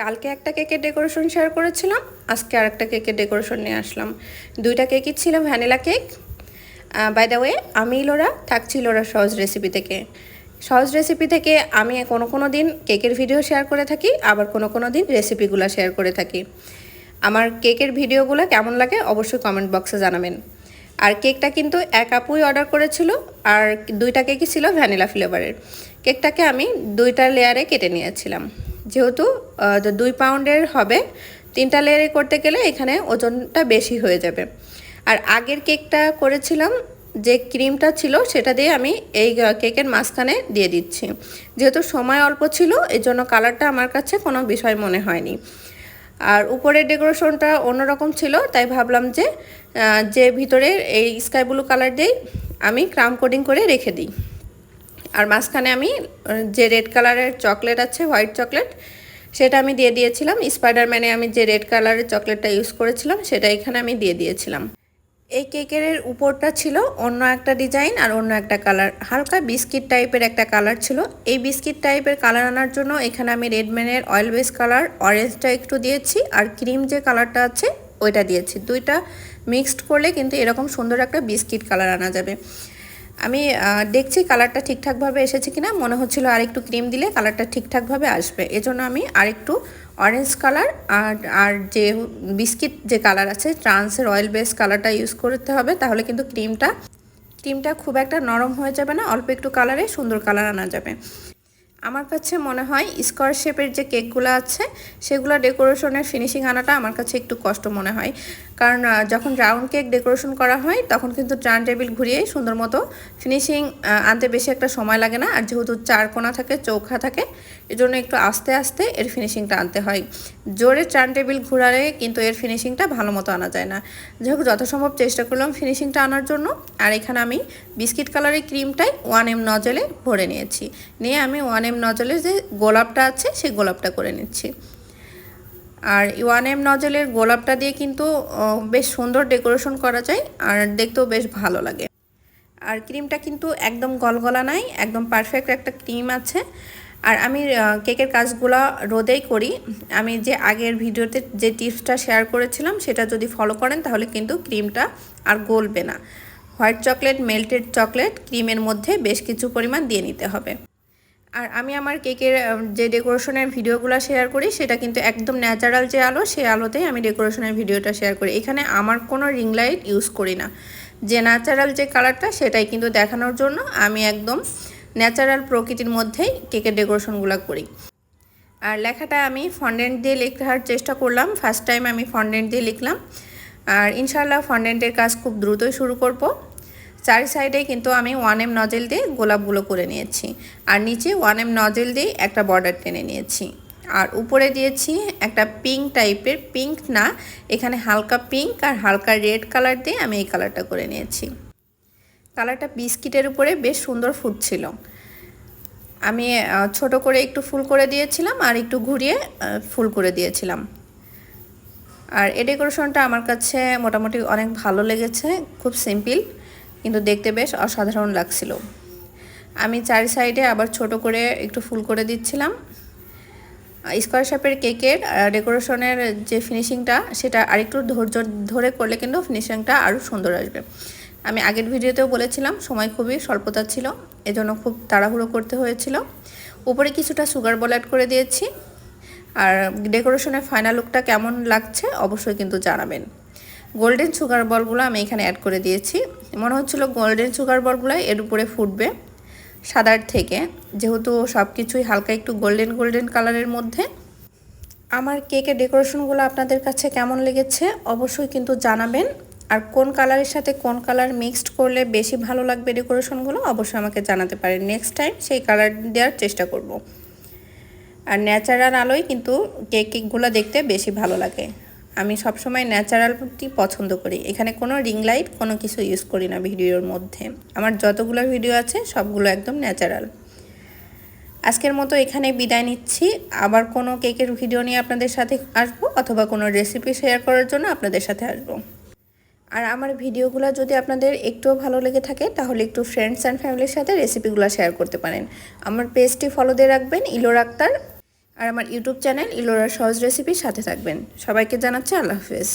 কালকে একটা কেকের ডেকোরেশন শেয়ার করেছিলাম, আজকে আর একটা কেকের ডেকোরেশন নিয়ে আসলাম। দুইটা কেকই ছিল vanilla cake by the way আমি লোরা, থাকছি লোরা সহজ রেসিপি থেকে। সহজ রেসিপি থেকে আমি কোনো কোনো দিন কেকের ভিডিও শেয়ার করে থাকি, আবার কোনো কোনো দিন রেসিপিগুলো শেয়ার করে থাকি। আমার কেকের ভিডিওগুলো কেমন লাগে অবশ্যই কমেন্ট বক্সে জানাবেন। আর কেকটা কিন্তু এক আপুই অর্ডার করেছিল, আর দুইটা কেকই ছিল ভ্যানিলা ফ্লেভারের কেকটাকে আমি দুইটা লেয়ারে কেটে নিয়েছিলাম। যেহেতু দুই পাউন্ডের হবে। তিনটা লেয়ারে করতে গেলে এখানে ওজনটা বেশি হয়ে যাবে। আর আগের কেকটা করেছিলাম, যে ক্রিমটা ছিল সেটা দিয়ে আমি এই কেকের মাঝখানে দিয়ে দিচ্ছি। যেহেতু সময় অল্প ছিল এই জন্য কালারটা আমার কাছে কোনো বিষয় মনে হয়নি। আর উপরের ডেকোরেশনটা অন্যরকম ছিল, তাই ভাবলাম যে যে ভিতরে এই স্কাই ব্লু কালার দিয়েই আমি ক্রাম কোডিং করে রেখে দিই। আর মাঝখানে আমি যে রেড কালারের চকলেট আছে, হোয়াইট চকলেট, সেটা আমি দিয়ে দিয়েছিলাম। স্পাইডারম্যানে আমি যে রেড কালারের চকলেটটা ইউজ করেছিলাম, সেটা এখানে আমি দিয়ে দিয়েছিলাম। এই কেকের উপরটা ছিল অন্য একটা ডিজাইন আর অন্য একটা কালার। হালকা বিস্কিট টাইপের একটা কালার ছিল। এই বিস্কিট টাইপের কালার আনার জন্য এখানে আমি রেডম্যানের অয়েল বেস কালার, অরেঞ্জটা একটু দিয়েছি আর ক্রিম যে কালারটা আছে, ওইটা দিয়েছি। দুইটা মিক্সড করলে কিন্তু এরকম সুন্দর একটা বিস্কিট কালার আনা যাবে। আমি দেখছি কালারটা ঠিকঠাকভাবে এসেছে কিনা। মনে হচ্ছিল আরেকটু ক্রিম দিলে কালারটা ঠিকঠাকভাবে আসবে। এজন্য আমি আরেকটু অরেঞ্জ কালার আর আর যে বিস্কিট যে কালার আছে ট্রান্সের অয়েল বেস কালারটা ইউজ করতে হবে। তাহলে কিন্তু ক্রিমটা ক্রিমটা খুব একটা নরম হয়ে যাবে না, অল্প একটু কালারে সুন্দর কালার আনা যাবে। আমার কাছে মনে হয় স্কোয়ার শেপের যে কেকগুলো আছে, সেগুলো ডেকোরেশনের ফিনিশিং আনাটা আমার কাছে একটু কষ্ট মনে হয়। কারণ যখন রাউন্ড কেক ডেকোরেশন করা হয়, তখন কিন্তু টার্ন টেবিল ঘুরিয়েই সুন্দর মতো ফিনিশিং আনতে বেশি একটা সময় লাগে না। আর যেহেতু চার কোনা থাকে, চৌখা থাকে, এজন্য একটু আস্তে আস্তে এর ফিনিশিংটা আনতে হয়। জোরে টার্ন টেবিল ঘুরালে কিন্তু এর ফিনিশিংটা ভালো মতো আনা যায় না। যেহেতু যথাসম্ভব চেষ্টা করলাম ফিনিশিংটা আনার জন্য। আর এখানে আমি বিস্কিট কালারের ক্রিমটাই ওয়ান এম নজলে ভরে নিয়েছি। নিয়ে আমি ওয়ান এম নজলের যে গোলাপটা আছে, সেই গোলাপটা করে নিচ্ছি। আর ওয়ান এম নজলের গোলাপটা দিয়ে কিন্তু বেশ সুন্দর ডেকোরেশন করা যায় আর দেখতেও বেশ ভালো লাগে। আর ক্রিমটা কিন্তু একদম গলগলা নাই, একদম পারফেক্ট একটা ক্রিম আছে। আর আমি কেকের কাজগুলো রোদেই করি। আমি যে আগের ভিডিওতে যে টিপসটা শেয়ার করেছিলাম, সেটা যদি ফলো করেন, তাহলে কিন্তু ক্রিমটা আর গলবে না। হোয়াইট চকলেট, মেল্টেড চকলেট, ক্রিমের মধ্যে বেশ কিছু পরিমাণ দিয়ে নিতে হবে। আর আমি আমার কেকের যে ডেকোরেশনের ভিডিওগুলো শেয়ার করি, সেটা কিন্তু একদম ন্যাচারাল যে আলো, সেই আলোতেই আমি ডেকোরেশনের ভিডিওটা শেয়ার করি। এখানে আমার কোনো রিং লাইট ইউজ করি না। যে ন্যাচারাল যে কালারটা সেটাই কিন্তু দেখানোর জন্য আমি একদম ন্যাচারাল প্রকৃতির মধ্যেই কেকের ডেকোরেশনগুলো করি। আর লেখাটা আমি ফন্ডেন্ট দিয়ে লেখার চেষ্টা করলাম। ফার্স্ট টাইম আমি ফন্ডেন্ট দিয়ে লিখলাম। আর ইনশাল্লাহ ফন্ডেন্টের কাজ খুব দ্রুতই শুরু করব। চারি সাইডে কিন্তু আমি ওয়ান এম নজেল দিয়ে গোলাপগুলো করে নিয়েছি। আর নিচে ওয়ান এম নজেল দিয়ে একটা বর্ডার টেনে নিয়েছি। আর উপরে দিয়েছি একটা পিঙ্ক টাইপের পিঙ্ক না, এখানে হালকা পিঙ্ক আর হালকা রেড কালার দিয়ে আমি এই কালারটা করে নিয়েছি। কালারটা বিস্কিটের উপরে বেশ সুন্দর ফুটছিল। আমি ছোট করে একটু ফুল করে দিয়েছিলাম আর একটু ঘুরিয়ে ফুল করে দিয়েছিলাম। আর এ ডেকোরেশনটা আমার কাছে মোটামুটি অনেক ভালো লেগেছে, খুব সিম্পল কিন্তু দেখতে বেশ অসাধারণ লাগছিল। আমি চারি সাইডে আবার ছোট করে একটু ফুল করে দিচ্ছিলাম। স্কোয়ার শেপের কেকের ডেকোরেশনের যে ফিনিশিংটা, সেটা আরেকটু ধৈর্য, ধরে করলে কিন্তু ফিনিশিংটা আরও সুন্দর আসবে। আমি আগের ভিডিওতেও বলেছিলাম, সময় খুবই স্বল্পতা ছিল, এজন্য খুব তাড়াহুড়ো করতে হয়েছিল। উপরে কিছুটা সুগার বল অ্যাড করে দিয়েছি। আর ডেকোরেশনের ফাইনাল লুকটা কেমন লাগছে অবশ্যই কিন্তু জানাবেন। গোল্ডেন সুগার বলগুলো আমি এখানে অ্যাড করে দিয়েছি। মনে হচ্ছিল গোল্ডেন সুগার বলগুলো এর উপরে ফুটবে সাদার থেকে। যেহেতু সব কিছুই হালকা একটু গোল্ডেন গোল্ডেন কালারের মধ্যে। আমার কেকের ডেকোরেশনগুলো আপনাদের কাছে কেমন লেগেছে অবশ্যই কিন্তু জানাবেন। আর কোন কালারের সাথে কোন কালার মিক্সড করলে বেশি ভালো লাগবে ডেকোরেশনগুলো অবশ্যই আমাকে জানাতে পারেন। নেক্সট টাইম সেই কালার দেওয়ার চেষ্টা করব। আর ন্যাচারাল আলোয় কিন্তু কেক কেকগুলো দেখতে বেশি ভালো লাগে। আমি সবসময় ন্যাচারালটি পছন্দ করি। এখানে কোনো রিং লাইট, কোনো কিছু ইউজ করি না ভিডিওর মধ্যে। আমার যতগুলো ভিডিও আছে, সবগুলো একদম ন্যাচারাল। আজকের মতো এখানে বিদায় নিচ্ছি। আবার কোনো কেকের ভিডিও নিয়ে আপনাদের সাথে আসব, অথবা কোনো রেসিপি শেয়ার করার জন্য আপনাদের সাথে আসব। আর আমার ভিডিওগুলো যদি আপনাদের একটুও ভালো লেগে থাকে, তাহলে একটু ফ্রেন্ডস অ্যান্ড ফ্যামিলির সাথে রেসিপিগুলো শেয়ার করতে পারেন। আমার পেজটি ফলো দিয়ে রাখবেন, ইলোর আক্তার। আর আমার ইউটিউব চ্যানেল ইলোরা সহজ রেসিপির সাথে থাকবেন। সবাইকে জানাচ্ছি আল্লাহ হাফেজ।